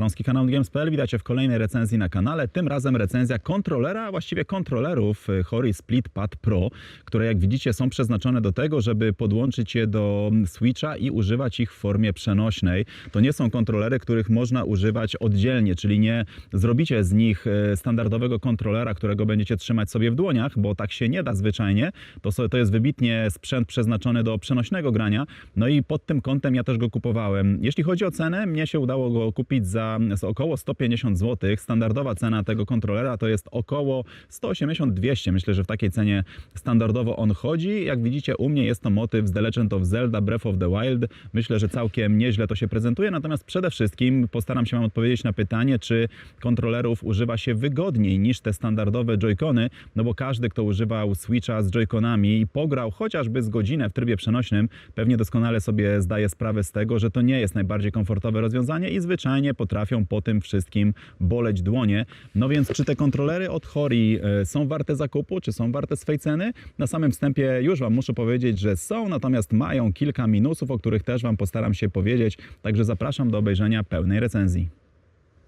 Balonski kanał Games.pl. Witajcie w kolejnej recenzji na kanale. Tym razem recenzja kontrolera, a właściwie kontrolerów y, Hori Split Pad Pro, które jak widzicie są przeznaczone do tego, żeby podłączyć je do Switcha i używać ich w formie przenośnej. To nie są kontrolery, których można używać oddzielnie, czyli nie zrobicie z nich y, standardowego kontrolera, którego będziecie trzymać sobie w dłoniach, bo tak się nie da zwyczajnie. To, to jest wybitnie sprzęt przeznaczony do przenośnego grania. No i pod tym kątem ja też go kupowałem. Jeśli chodzi o cenę, mnie się udało go kupić za z około 150 zł. Standardowa cena tego kontrolera to jest około 180-200. Myślę, że w takiej cenie standardowo on chodzi. Jak widzicie, u mnie jest to motyw z The Legend of Zelda Breath of the Wild. Myślę, że całkiem nieźle to się prezentuje. Natomiast przede wszystkim postaram się Wam odpowiedzieć na pytanie, czy kontrolerów używa się wygodniej niż te standardowe joycony, no bo każdy, kto używał Switcha z joyconami i pograł chociażby z godzinę w trybie przenośnym, pewnie doskonale sobie zdaje sprawę z tego, że to nie jest najbardziej komfortowe rozwiązanie i zwyczajnie potrafią po tym wszystkim boleć dłonie. No więc czy te kontrolery od Hori e, są warte zakupu, czy są warte swej ceny? Na samym wstępie już Wam muszę powiedzieć, że są, natomiast mają kilka minusów, o których też Wam postaram się powiedzieć, także zapraszam do obejrzenia pełnej recenzji.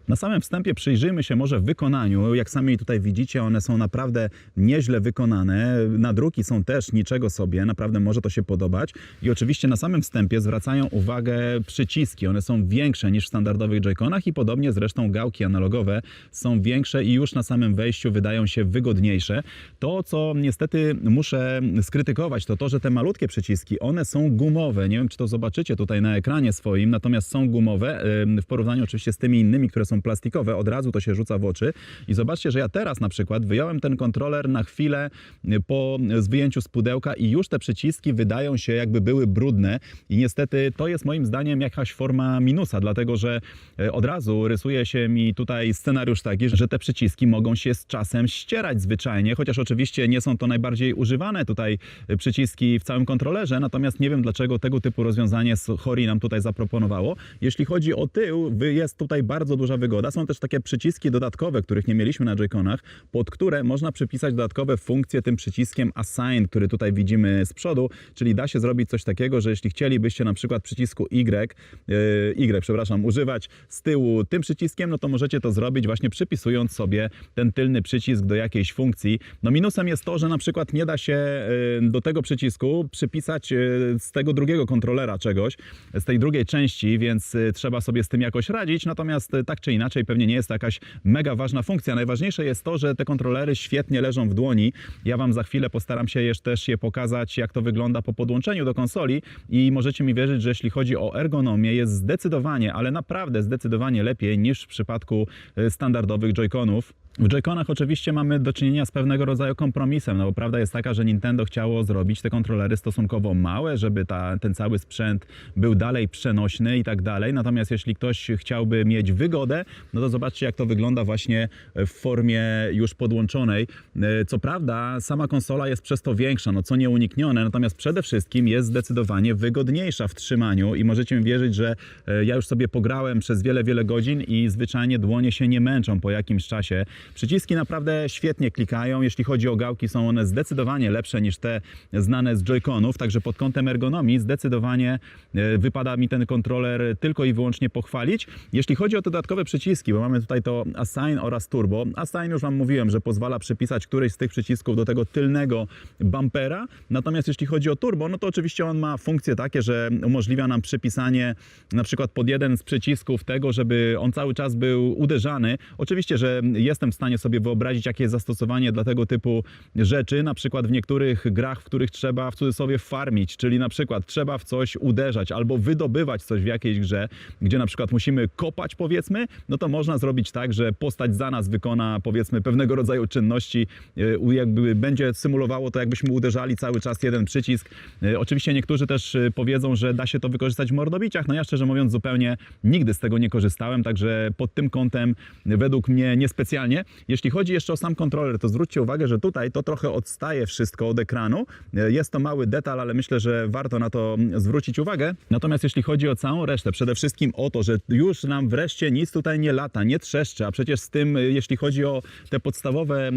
Na samym wstępie przyjrzyjmy się może wykonaniu. Jak sami tutaj widzicie, one są naprawdę nieźle wykonane. Nadruki są też niczego sobie, naprawdę może to się podobać. I oczywiście na samym wstępie zwracają uwagę przyciski. One są większe niż w standardowych joyconach i podobnie zresztą gałki analogowe są większe i już na samym wejściu wydają się wygodniejsze. To, co niestety muszę skrytykować, to to, że te malutkie przyciski, one są gumowe. Nie wiem, czy to zobaczycie tutaj na ekranie swoim, natomiast są gumowe w porównaniu oczywiście z tymi innymi, które są plastikowe. Od razu to się rzuca w oczy. I zobaczcie, że ja teraz na przykład wyjąłem ten kontroler na chwilę y, po z wyjęciu z pudełka i już te przyciski wydają się jakby były brudne i niestety to jest moim zdaniem jakaś forma minusa, dlatego że y, od razu rysuje się mi tutaj scenariusz taki, że te przyciski mogą się z czasem ścierać zwyczajnie, chociaż oczywiście nie są to najbardziej używane tutaj przyciski w całym kontrolerze, natomiast nie wiem dlaczego tego typu rozwiązanie Hori nam tutaj zaproponowało. Jeśli chodzi o tył, jest tutaj bardzo duża wygoda. Są też takie przyciski dodatkowe, których nie mieliśmy na Joy-Conach, pod które można przypisać dodatkowe funkcje tym przyciskiem Assign, który tutaj widzimy z przodu, czyli da się zrobić coś takiego, że jeśli chcielibyście na przykład przycisku Y, Y, przepraszam, używać z tyłu tym przyciskiem, no to możecie to zrobić właśnie przypisując sobie ten tylny przycisk do jakiejś funkcji. No minusem jest to, że na przykład nie da się yy, do tego przycisku przypisać yy, z tego drugiego kontrolera czegoś, z tej drugiej części, więc yy, trzeba sobie z tym jakoś radzić, natomiast tak czy inaczej pewnie nie jest to jakaś mega ważna funkcja. Najważniejsze jest to, że te kontrolery świetnie leżą w dłoni. Ja Wam za chwilę postaram się jeszcze też je pokazać, jak to wygląda po podłączeniu do konsoli i możecie mi wierzyć, że jeśli chodzi o ergonomię, jest zdecydowanie, ale naprawdę zdecydowanie lepiej niż w przypadku y, standardowych Joy-Conów. W Joy-Conach oczywiście mamy do czynienia z pewnego rodzaju kompromisem, no bo prawda jest taka, że Nintendo chciało zrobić te kontrolery stosunkowo małe, żeby ta, ten cały sprzęt był dalej przenośny i tak dalej. Natomiast jeśli ktoś chciałby mieć wygodę, no to zobaczcie jak to wygląda właśnie w formie już podłączonej. E, Co prawda sama konsola jest przez to większa, no co nieuniknione, natomiast przede wszystkim jest zdecydowanie wygodniejsza w trzymaniu i możecie mi wierzyć, że e, ja już sobie pograłem przez wiele, wiele godzin i zwyczajnie dłonie się nie męczą po jakimś czasie. Przyciski naprawdę świetnie klikają. Jeśli chodzi o gałki, są one zdecydowanie lepsze niż te znane z Joy-Conów, także pod kątem ergonomii zdecydowanie e, wypada mi ten kontroler tylko i wyłącznie pochwalić. Jeśli chodzi o dodatkowe przyciski, bo mamy tutaj to Assign oraz Turbo. Assign już Wam mówiłem, że pozwala przypisać któryś z tych przycisków do tego tylnego bumpera. Natomiast jeśli chodzi o Turbo, no to oczywiście on ma funkcje takie, że umożliwia nam przypisanie na przykład pod jeden z przycisków tego, żeby on cały czas był uderzany. Oczywiście, że jestem w stanie sobie wyobrazić, jakie jest zastosowanie dla tego typu rzeczy, na przykład w niektórych grach, w których trzeba w cudzysłowie farmić, czyli na przykład trzeba w coś uderzać albo wydobywać coś w jakiejś grze, gdzie na przykład musimy kopać powiedzmy, no to można zrobić tak, że postać za nas wykona powiedzmy pewnego rodzaju czynności, e, jakby będzie symulowało to, jakbyśmy uderzali cały czas jeden przycisk. E, Oczywiście niektórzy też e, powiedzą, że da się to wykorzystać w mordobiciach, no ja szczerze mówiąc zupełnie nigdy z tego nie korzystałem, także pod tym kątem według mnie niespecjalnie. Jeśli chodzi jeszcze o sam kontroler, to zwróćcie uwagę, że tutaj to trochę odstaje wszystko od ekranu. E, Jest to mały detal, ale myślę, że warto na to mm, zwrócić uwagę. Natomiast jeśli chodzi o całą resztę, przede wszystkim o to, że już nam wreszcie nic tutaj nie lata, nie trzeszczy, a przecież z tym, e, jeśli chodzi o te podstawowe e,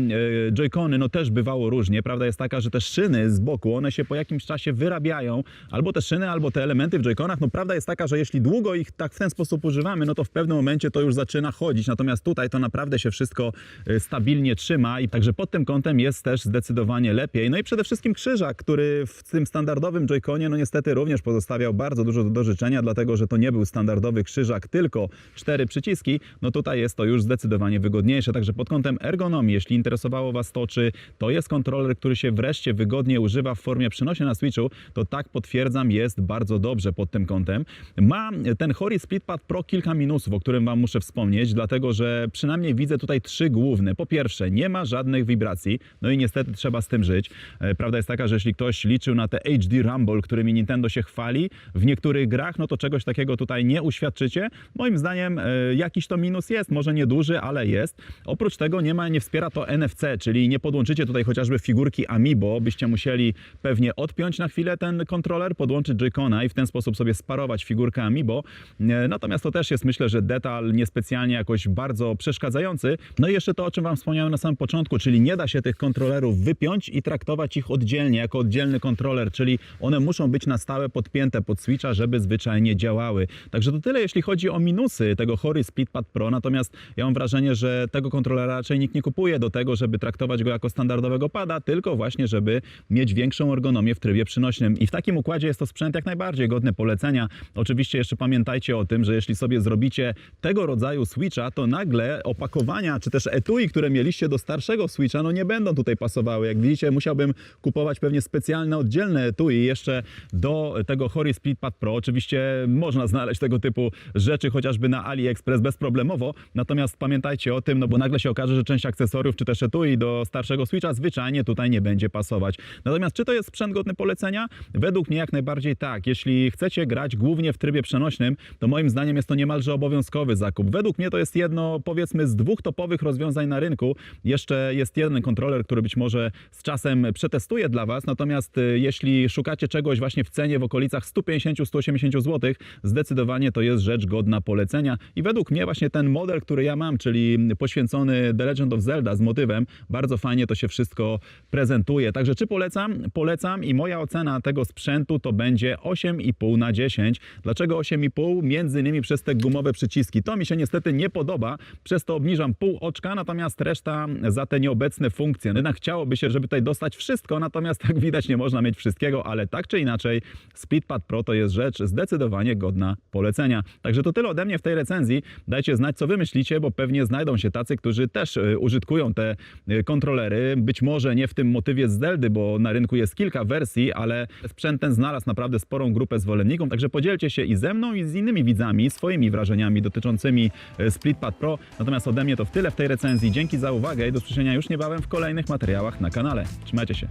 joycony, no też bywało różnie. Prawda jest taka, że te szyny z boku, one się po jakimś czasie wyrabiają, albo te szyny, albo te elementy w joyconach. No prawda jest taka, że jeśli długo ich tak w ten sposób używamy, no to w pewnym momencie to już zaczyna chodzić. Natomiast tutaj to naprawdę się wszystko stabilnie trzyma i także pod tym kątem jest też zdecydowanie lepiej. No i przede wszystkim krzyżak, który w tym standardowym joyconie, no niestety również pozostawiał bardzo dużo do, życzenia, dlatego że to nie był standardowy krzyżak, tylko cztery przyciski. No tutaj jest to już zdecydowanie wygodniejsze. Także pod kątem ergonomii, jeśli interesowało Was to, czy to jest kontroler, który się wreszcie wygodnie używa w formie przenosie na Switchu, to tak potwierdzam, jest bardzo dobrze pod tym kątem. Ma ten Hori Splitpad Pro kilka minusów, o którym Wam muszę wspomnieć, dlatego że przynajmniej widzę tutaj trzy główne. Po pierwsze, nie ma żadnych wibracji, no i niestety trzeba z tym żyć. E, Prawda jest taka, że jeśli ktoś liczył na te HD Rumble, którymi Nintendo się chwali, w niektórych grach, no to czegoś takiego tutaj nie uświadczycie. Moim zdaniem e, jakiś to minus jest, może nieduży, ale jest. Oprócz tego nie ma, nie wspiera to NFC, czyli nie podłączycie tutaj chociażby figurki Amiibo, byście musieli pewnie odpiąć na chwilę ten kontroler, podłączyć Joy-Cona i w ten sposób sobie sparować figurkę Amiibo. E, Natomiast to też jest myślę, że detal niespecjalnie jakoś bardzo przeszkadzający. No i jeszcze to, o czym Wam wspomniałem na samym początku, czyli nie da się tych kontrolerów wypiąć i traktować ich oddzielnie, jako oddzielny kontroler, czyli one muszą być na stałe podpięte pod Switcha, żeby zwyczajnie działały. Także to tyle, jeśli chodzi o minusy tego Hory Splitpad Pro, natomiast ja mam wrażenie, że tego kontrolera raczej nikt nie kupuje do tego, żeby traktować go jako standardowego pada, tylko właśnie, żeby mieć większą ergonomię w trybie przynośnym. I w takim układzie jest to sprzęt jak najbardziej godny polecenia. Oczywiście jeszcze pamiętajcie o tym, że jeśli sobie zrobicie tego rodzaju Switcha, to nagle opakowania, czy też etui, które mieliście do starszego Switcha, no nie będą tutaj pasowały. Jak widzicie, musiałbym kupować pewnie specjalne, oddzielne etui jeszcze do tego Hori Splitpad Pro. Oczywiście można znaleźć tego typu rzeczy chociażby na AliExpress bezproblemowo, natomiast pamiętajcie o tym, no bo nagle się okaże, że część akcesoriów czy też etui do starszego Switcha zwyczajnie tutaj nie będzie pasować. Natomiast czy to jest sprzęt godny polecenia? Według mnie jak najbardziej tak. Jeśli chcecie grać głównie w trybie przenośnym, to moim zdaniem jest to niemalże obowiązkowy zakup. Według mnie to jest jedno, powiedzmy, z dwóch topowych rozwiązań na rynku. Jeszcze jest jeden kontroler, który być może z czasem przetestuję dla Was, natomiast y, jeśli szukacie czegoś właśnie w cenie w okolicach 150-180 zł, zdecydowanie to jest rzecz godna polecenia i według mnie właśnie ten model, który ja mam, czyli poświęcony The Legend of Zelda z motywem, bardzo fajnie to się wszystko prezentuje. Także czy polecam? Polecam i moja ocena tego sprzętu to będzie 8,5 na 10. Dlaczego 8,5? Między innymi przez te gumowe przyciski. To mi się niestety nie podoba, przez to obniżam pół natomiast reszta za te nieobecne funkcje. No Jednak chciałoby się, żeby tutaj dostać wszystko, natomiast jak widać nie można mieć wszystkiego, ale tak czy inaczej Splitpad Pro to jest rzecz zdecydowanie godna polecenia. Także to tyle ode mnie w tej recenzji. Dajcie znać, co wy myślicie, bo pewnie znajdą się tacy, którzy też y, użytkują te y, kontrolery. Być może nie w tym motywie z Zeldy, bo na rynku jest kilka wersji, ale sprzęt ten znalazł naprawdę sporą grupę zwolenników. Także podzielcie się i ze mną, i z innymi widzami swoimi wrażeniami dotyczącymi y, Splitpad Pro. Natomiast ode mnie to w tyle w tej recenzji. Dzięki za uwagę i do usłyszenia już niebawem w kolejnych materiałach na kanale. Trzymajcie się.